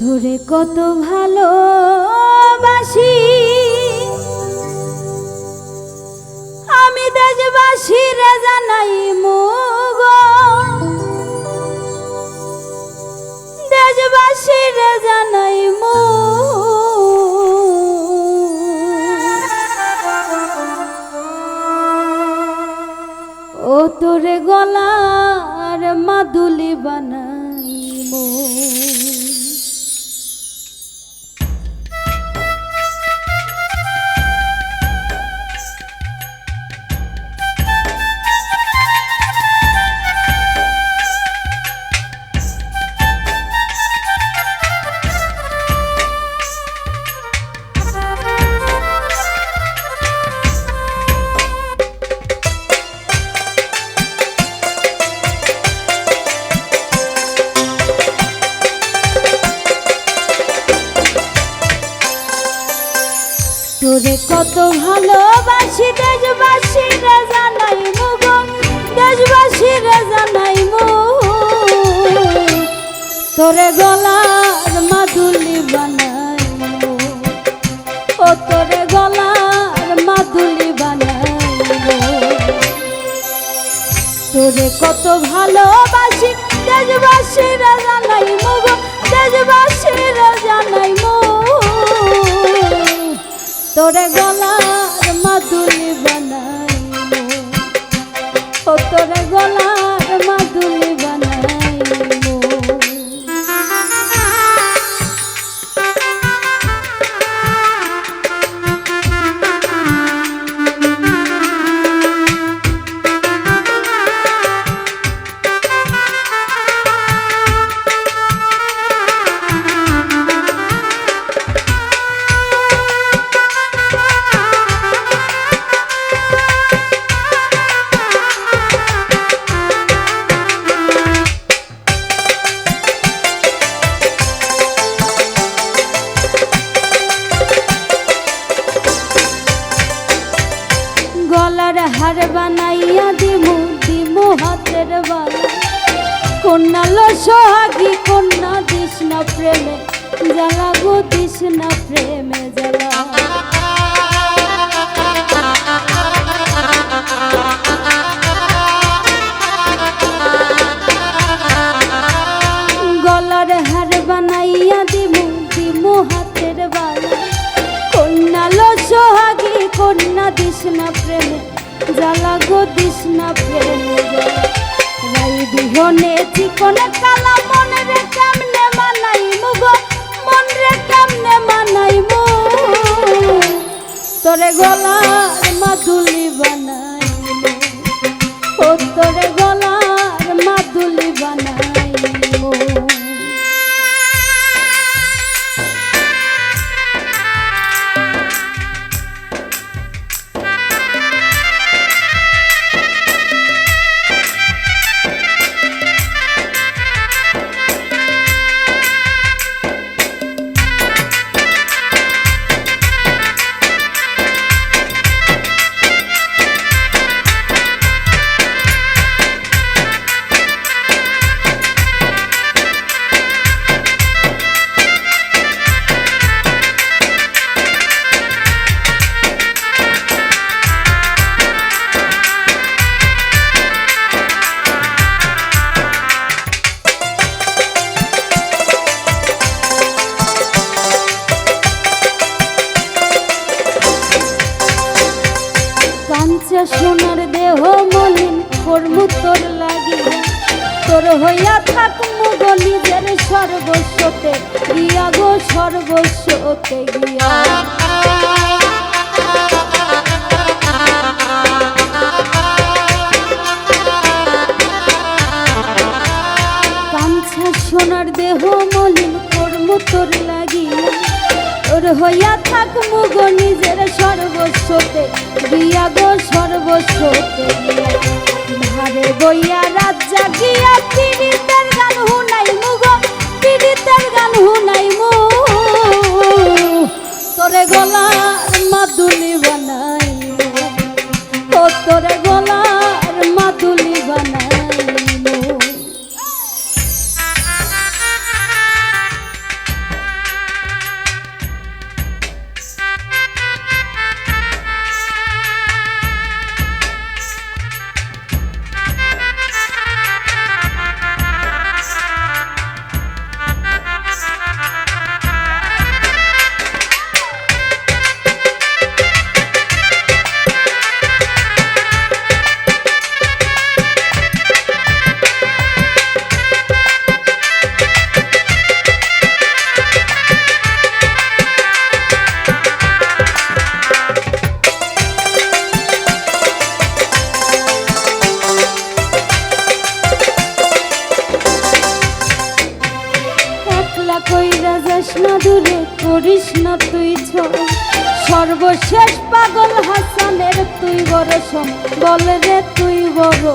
তোরে কত ভালোবাসি। আমি দেশবাসীরে জানাই মুগ। দেশবাসীরে জানাই মু ও তোরে গলার মাদুলি বানাই কত ভালোবাসি দেশবাসী রে জানাই মুগ দেশবাসী রে জানাই মু তোরে গলার মাদুলি বানাই ও তোরে গলার মাদুলি বানাই তোরে কত ভালোবাসি দেশবাসী রে জানাই মুগ দেশবাসী রে জানাই মু তোরে গলার মাদুলি বানাইব তোরে গলার কন্যা লো সোহাগী, কন্যা দিস না প্রেমে, জ্বালা গো দিস না প্রেমে, জ্বালা গলার হার বানাইয়া দিমু দিমু হাতের বালা কন্যা কন্যা দিস না প্রেমে, জ্বালা গো দিস না প্রেমে, জ্বালা। রাই বিহনে, চিকন কালা মন রে কেমনে মানাই মুগ? মন কেমনে মানাই মু তোরে গলার মাদুলি বানাই ও তোরে কাঞ্চা সোনার দেহ মলিন কর্ম তোর লাগিয়া। তোর হইয়া থাক মুগ নিজের সর্বস্বতে, গিয়া গো সর্বস্বতে গিয়া। হইয়া থাক মুগ নিজের সর্বস্বতে, দিয়া গো সর্বস্বতে। ধারে বইয়া রাত জাগিয়া পীড়িতের গান হুনাই মুগ, পীড়িতের গান হুনাই মু। তোরে গলার মাদুলি বানাই ও তোরে গলার করিস না তুই ছোট সর্বশেষ পাগল হাসানের তুই বড় সম। বল রে তুই বড়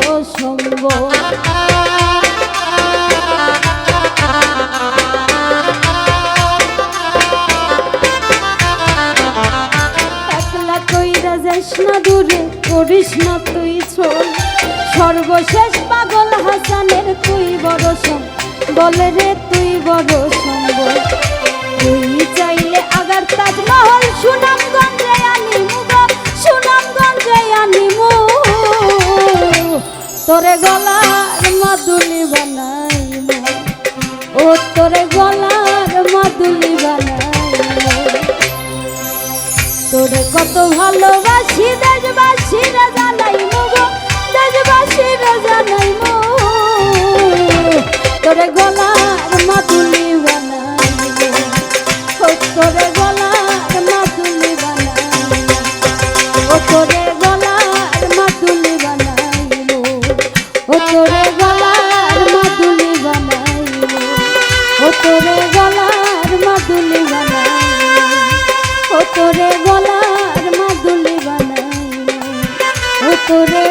না দূরে, করিস না তুই ছোট সর্বশেষ পাগল হাসানের তুই বড় সম। বল রে তুই বড় সঙ্গ তুই চাইলে আগার তাজমহল, সুনামগঞ্জে আনিমু গো, সুনামগঞ্জে আনিমু। তোরে গলার মাদুলি বানাইমু, ও তোরে গলার মাদুলি বানাইমু। তোরে কত ভালোবাসি, দেশবাসীরা জানাইমু গো, দেশবাসীরা জানাইমু। তোরে গলার মাদুলি তোরে গলার মাদুলি বানাই ও গলা